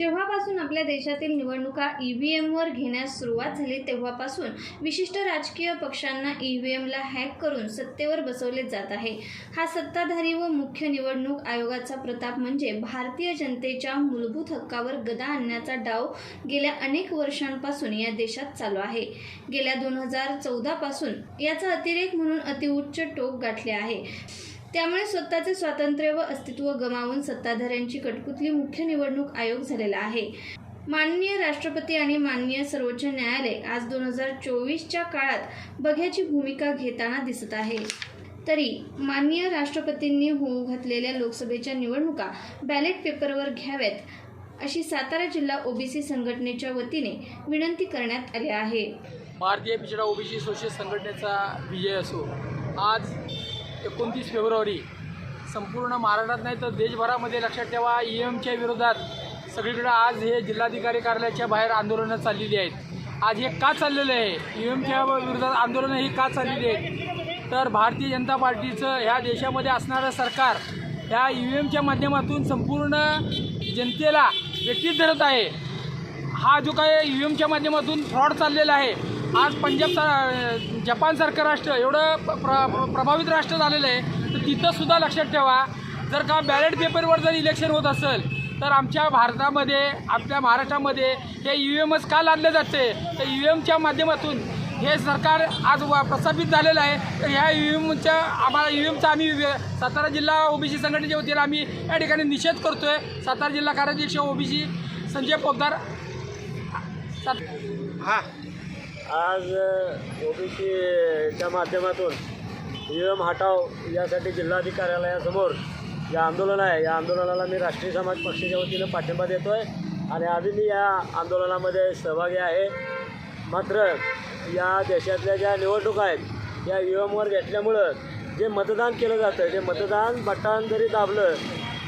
जेव्हापासून आपल्या देशातील निवडणुका ई व्ही एमवर घेण्यास सुरुवात झाली तेव्हापासून विशिष्ट राजकीय पक्षांना ई व्ही एमला हॅक करून सत्तेवर बसवले जात आहे. हा सत्ताधारी व मुख्य निवडणूक आयोगाचा प्रताप म्हणजे भारतीय जनतेच्या मूलभूत हक्कावर गदा आणण्याचा डाव गेल्या अनेक वर्षांपासून या देशात चालू आहे. गेल्या दोन हजार चौदापासून याचा अतिरेक म्हणून अतिउच्च टोक गाठले आहे. त्यामुळे स्वतःचे स्वातंत्र्य व अस्तित्व गमावून सत्ताधाऱ्यांची कटपुतली मुख्य निवडणूक आयोग झालेला आहे. माननीय राष्ट्रपती आणि माननीय सर्वोच्च न्यायालय आज दोन हजार चोवीसच्या काळात बघ्याची भूमिका घेताना दिसत आहे. तरी माननीय राष्ट्रपतींनी होऊ घातलेल्या लोकसभेच्या निवडणुका बॅलेट पेपरवर घ्याव्यात अशी सातारा जिल्हा ओबीसी संघटनेच्या वतीने विनंती करण्यात आली आहे. भारतीय पिछडा ओबीसी सोशल संघटनेचा विजय असो आज एकोणतीस फेब्रुवारी. संपूर्ण महाराष्ट्रात नाही तर देशभरामध्ये लक्षात ठेवा ई एमच्या विरोधात सगळीकडे आज हे जिल्हाधिकारी कार्यालयाच्या बाहेर आंदोलनं चाललेली आहेत. आज हे का चाललेलं आहे? ई एमच्या विरोधात आंदोलनं ही का चाललेली आहेत? तर भारतीय जनता पार्टीचं ह्या देशामध्ये असणारं सरकार ह्या ई एमच्या माध्यमातून संपूर्ण जनतेला व्यक्तीत धरत आहे. हा जो काय ई एमच्या माध्यमातून फ्रॉड चाललेला आहे आज पंजाब सा जपानसारखं राष्ट्र एवढं प्र प्र- प्रभावित राष्ट्र झालेलं आहे तर तिथंसुद्धा लक्षात ठेवा. जर का बॅलेट पेपरवर जर इलेक्शन होत असेल तर आमच्या भारतामध्ये आपल्या महाराष्ट्रामध्ये हे यू एमच का लादले जाते तर यू एमच्या माध्यमातून हे सरकार आज वा- प्रस्थापित झालेलं आहे. तर ह्या यू एमच्या आम्हाला यू एमचा आम्ही सातारा जिल्हा ओबीसी संघटनेच्या वतीने आम्ही या ठिकाणी निषेध करतो आहे सातारा जिल्हा कार्याध्यक्ष ओबीसी संजय पोद्दार सात हां. आज ओबीसीच्या माध्यमातून एम हटाव यासाठी जिल्हाधिक कार्यालयासमोर जे आंदोलन आहे. या आंदोलनाला मी राष्ट्रीय समाज पक्षाच्या वतीनं पाठिंबा देतो आहे आणि आधी मी या आंदोलनामध्ये सहभागी आहे. मात्र या देशातल्या ज्या निवडणुका आहेत या यू एमवर घेतल्यामुळं जे मतदान केलं जातं जे मतदान बटन जरी दाबलं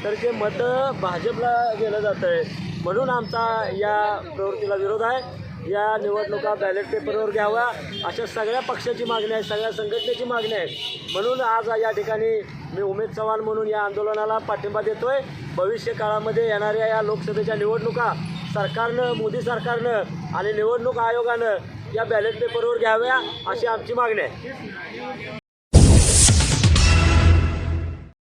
तर ते मतं भाजपला गेलं जातं आहे म्हणून आमचा या प्रवृत्तीला विरोध आहे. या निवडणुका बॅलेट पेपरवर घ्याव्या अशा सगळ्या पक्षाची मागणी आहे सगळ्या संघटनेची मागणी आहे. म्हणून आज या ठिकाणी मी उमेद चव्हाण म्हणून या आंदोलनाला पाठिंबा देतोय. भविष्य काळामध्ये येणाऱ्या या लोकसभेच्या निवडणुका सरकारनं मोदी सरकारनं आणि निवडणूक आयोगानं या बॅलेट पेपरवर घ्याव्या अशी आमची मागणी आहे.